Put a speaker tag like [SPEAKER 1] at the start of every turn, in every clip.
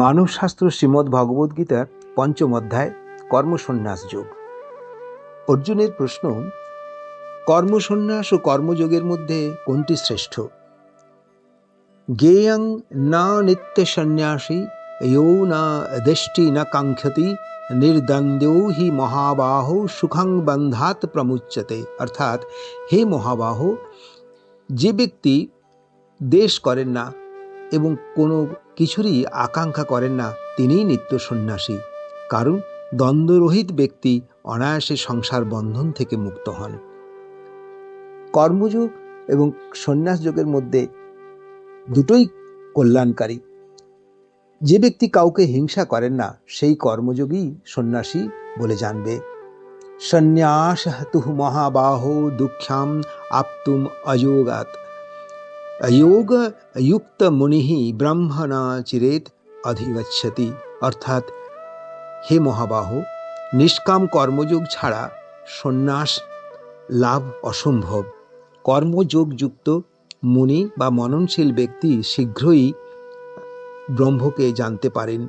[SPEAKER 1] মানবশাস্ত্র শ্রীমদ্ ভগবদ্গীতার পঞ্চম অধ্যায়, কর্মসন্ন্যাস যোগ। অর্জুনের প্রশ্ন, কর্মসন্ন্যাস ও কর্মযোগের মধ্যে কোনটি শ্রেষ্ঠ? জ্ঞেয়ং না নিত্য সন্ন্যাসী ইয়ো না দেষ্টি না কাঙ্ক্ষতি নির্দ্বন্দ্বৌ হি মহাবাহ সুখং বন্ধাত প্রমুচ্যতে। অর্থাৎ, হে মহাবাহ, যে ব্যক্তি দেশ করেন না এবং কোনো কিছুরই আকাঙ্ক্ষা করেন না তিনিই নিত্য সন্ন্যাসী। কারণ দ্বন্দ্বরহিত ব্যক্তি অনায়াসে সংসার বন্ধন থেকে মুক্ত হন। কর্মযোগ এবং সন্ন্যাস যোগের মধ্যে দুটোই কল্যাণকারী। যে ব্যক্তি কাউকে হিংসা করেন না, সেই কর্মযোগী সন্ন্যাসী বলে জানবে। সন্ন্যাস তুহ মহাবাহ দুঃখ্যাম আপ্তুম অযোগাত। যোগ যুক্ত মুনি ব্রহ্মণা চিরেত অধিগচ্ছতি অর্থাৎ হে মহাবাহ নিষ্কাম কর্মযোগ ছাড়া সন্ন্যাস লাভ অসম্ভব কর্মযোগযুক্ত মুনি বা মননশীল ব্যক্তি শীঘ্রই ব্রহ্মকে জানতে পারেন।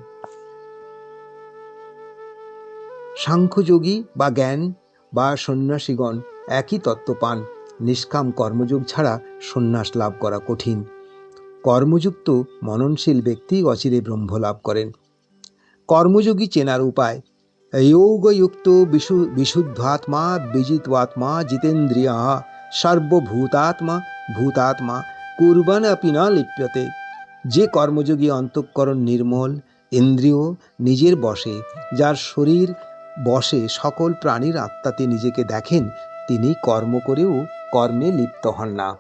[SPEAKER 1] সাংখ্যযোগী বা জ্ঞান বা সন্ন্যাসীগণ একই তত্ত্ব পান। নিষ্কাম কর্মযোগ ছাড়া সন্ন্যাস লাভ করা কঠিন। কর্মযুক্ত মননশীল ব্যক্তি অচিরে ব্রহ্ম লাভ করেন। কর্মযোগী চেনার উপায় যোগযুক্ত বিশু, বিশুদ্ধাত্মা বিজিত্বাত্মা জিতেন্দ্রিয়া সর্বভূতাত্মা ভূতাত্মা কুর্বান আপি না লিপ্যতে। যে কর্মযোগী অন্তঃকরণ নির্মল, ইন্দ্রিয় নিজের বসে, যার শরীর বসে সকল প্রাণীর আত্মাতে নিজেকে দেখেন, তিনি কর্ম করেও কর্মে লিপ্ত হন না।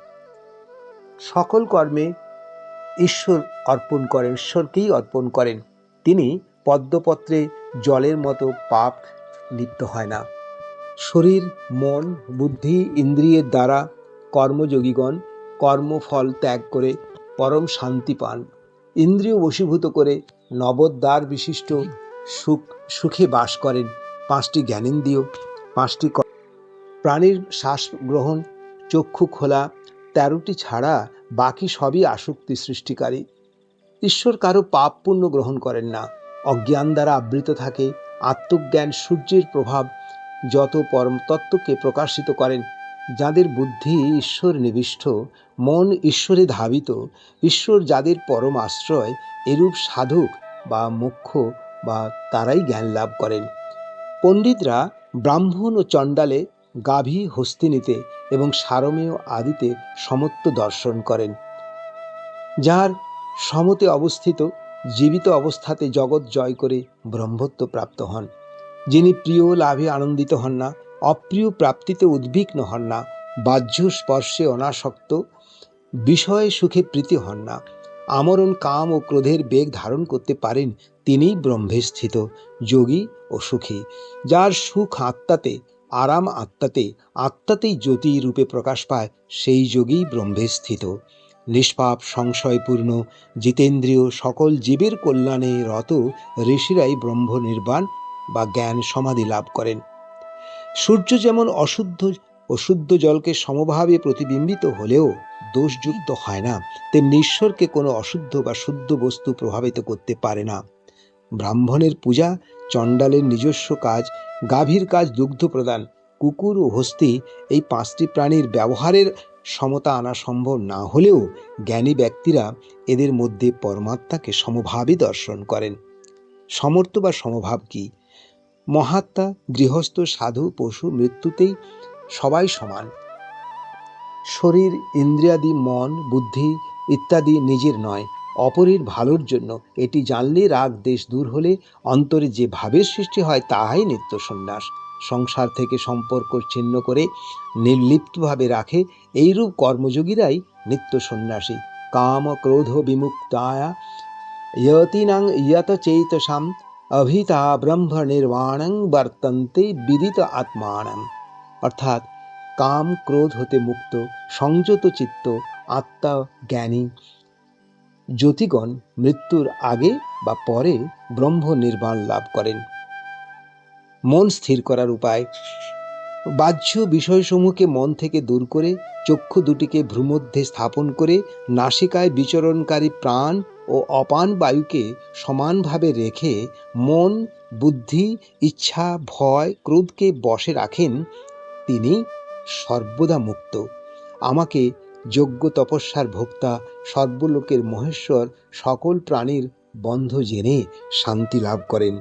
[SPEAKER 1] সকল কর্মে ঈশ্বর অর্পণ করেন, ঈশ্বরকেই অর্পণ করেন। তিনি পদ্মপত্রে জলের মতো পাপ লিপ্ত হয় না। শরীর, মন, বুদ্ধি, ইন্দ্রিয়ের দ্বারা কর্মযোগীগণ কর্মফল ত্যাগ করে পরম শান্তি পান। ইন্দ্রিয় বশীভূত করে নবদ্বার বিশিষ্ট সুখ, সুখে বাস করেন। পাঁচটি জ্ঞানেন্দ্রিয়, পাঁচটি প্রাণীর শ্বাস গ্রহণ চক্ষু খোলা, তেরোটি ছাড়া বাকি সবই আসক্তি সৃষ্টিকারী। ঈশ্বর কারও পাপ পুণ্য গ্রহণ করেন না। অজ্ঞান দ্বারা আবৃত থাকে, আত্মজ্ঞান সূর্যের প্রভাব যত পরমতত্ত্বকে প্রকাশিত করেন, যাদের বুদ্ধি ঈশ্বর নিবিষ্ট, মন ঈশ্বরে ধাবিত, ঈশ্বর যাদের পরম আশ্রয়, এরূপ সাধক বা মুখ্য বা তারাই জ্ঞান লাভ করেন। পণ্ডিতরা ব্রাহ্মণ ও চণ্ডালে গাভী হস্তিনীতে এবং সারমেয় আদিতে সমত্ব দর্শন করেন। যার সমতে অবস্থিত, জীবিত অবস্থাতে জগৎ জয় করে ব্রহ্মত্ব প্রাপ্ত হন। যিনি প্রিয় লাভে আনন্দিত হন না, অপ্রিয় প্রাপ্তিতে উদ্বিগ্ন হন না, বাহ্য স্পর্শে অনাসক্ত, বিষয়ে সুখে প্রীতি হন না, আমরণ, কাম ও ক্রোধের বেগ ধারণ করতে পারেন, তিনিই ব্রহ্মে স্থিত, যোগী ও সুখী। যার সুখ আত্মাতে আরাম আত্মাতে, আত্মাতেই জ্যোতি রূপে প্রকাশ পায়, সেই যোগী ব্রহ্মে স্থিত। নিষ্পাপ, সংশয়পূর্ণ, জিতেন্দ্রীয় সকল জীবের কল্যাণে রত ঋষিরাই ব্রহ্ম নির্বাণ বা জ্ঞান সমাধি লাভ করেন। সূর্য যেমন অশুদ্ধ ও শুদ্ধ জলকে সমভাবে প্রতিবিম্বিত হলেও দোষযুক্ত হয় না, তেমনি ঈশ্বরকে কোনো অশুদ্ধ বা শুদ্ধ বস্তু প্রভাবিত করতে পারে না। ব্রাহ্মণের পূজা, চণ্ডালের নিজস্ব কাজ গাভীর কাজ দুগ্ধ প্রদান। কুকুর ও হস্তি এই পাঁচটি প্রাণীর ব্যবহারের সমতা আনা সম্ভব না হলেও জ্ঞানী ব্যক্তিরা এদের মধ্যে পরমাত্মাকে সমভাবে দর্শন করেন। সমর্থ বা সমভাব কি? মহাত্মা, গৃহস্থ, সাধু, পশু, মৃত্যুতেই সবাই সমান। শরীর, ইন্দ্রিয়াদি, মন, বুদ্ধি ইত্যাদি নিজের নয়। অপরের ভালোর জন্য। এটি জানলে রাগ দেশ দূর হলে অন্তরে যে ভাবের সৃষ্টি হয় তাহাই নিত্য সন্ন্যাস সংসার থেকে সম্পর্ক ছিন্ন করে নির্লিপ্তভাবে রাখে এইরূপ কর্মযোগীরাই নিত্য সন্ন্যাসী কাম ক্রোধ বিমুক্তায়া ইয়তিনাং ইয়ত চেতসাম অভিতা ব্রহ্ম নির্বাণং বর্তন্তে বিদিত আত্মানম। অর্থাৎ কাম ক্রোধ হতে মুক্ত, সংযত চিত্ত আত্মা জ্ঞানী জ্যোতিগণ মৃত্যুর আগে বা পরে ব্রহ্ম নির্বাণ লাভ করেন। মন স্থির করার উপায়, বাহ্য বিষয়সমূহকে মন থেকে দূর করে, চক্ষু দুটিকে ভ্রুমধ্যে স্থাপন করে, নাসিকায় বিচরণকারী প্রাণ ও অপান বায়ুকে সমানভাবে রেখে মন, বুদ্ধি, ইচ্ছা, ভয়, ক্রোধকে বশে রাখেন, তিনি সর্বদা মুক্ত। আমাকে যোগ্য তপস্যার ভোক্তা সর্বলোকের মহেশ্বর সকল প্রাণীর বন্ধ জেনে শান্তি লাভ করেন।